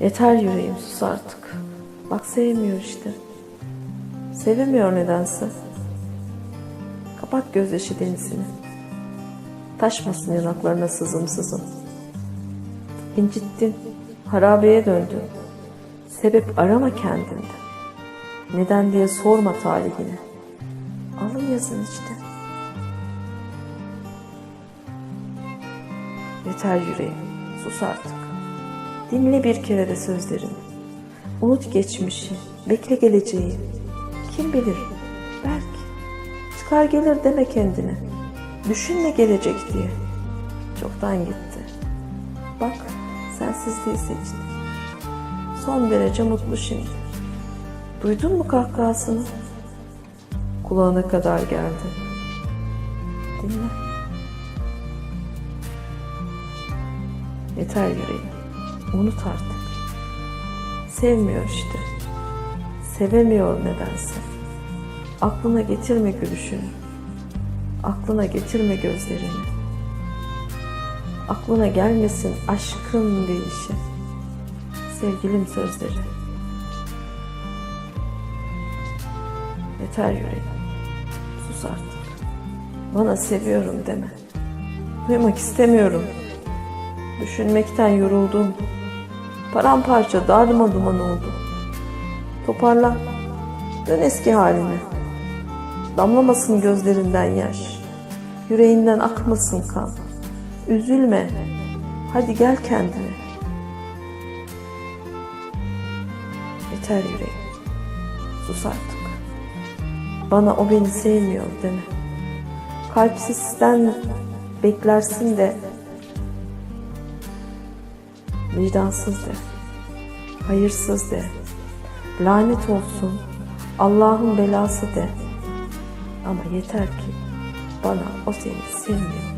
Yeter yüreğim sus artık. Bak sevmiyor işte. Sevemiyor nedense. Kapat gözyaşı denizini. Taşmasın yanaklarına sızım sızım. İncittin, harabeye döndün. Sebep arama kendinde. Neden diye sorma talihine. Alın yazın işte. Yeter yüreğim, sus artık. Dinle bir kere de sözlerimi. Unut geçmişi, bekle geleceği. Kim bilir, belki. Çıkar gelir deme kendine. Düşünme gelecek diye. Çoktan gitti. Bak, sensizliği seçti. Son derece mutlu şimdi. Duydun mu kahkahasını? Kulağına kadar geldi. Dinle. Yeter yüreğim. Unut artık. Sevmiyor işte. Sevemiyor nedense. Aklına getirme gülüşünü. Aklına getirme gözlerini. Aklına gelmesin aşkın deyişi. Sevgilim sözleri. Yeter yüreğim. Sus artık. Bana seviyorum deme. Duymak istemiyorum. Düşünmekten yoruldum. Paramparça darma duman oldu. Toparlan. Dön eski haline. Damlamasın gözlerinden yaş. Yüreğinden akmasın kan. Üzülme. Hadi gel kendine. Yeter yüreğim. Sus artık. Bana o beni sevmiyor deme. Kalpsizden beklersin de vicdansız de, hayırsız de, lanet olsun, Allah'ın belası de. Ama yeter ki bana o seni sevmiyor.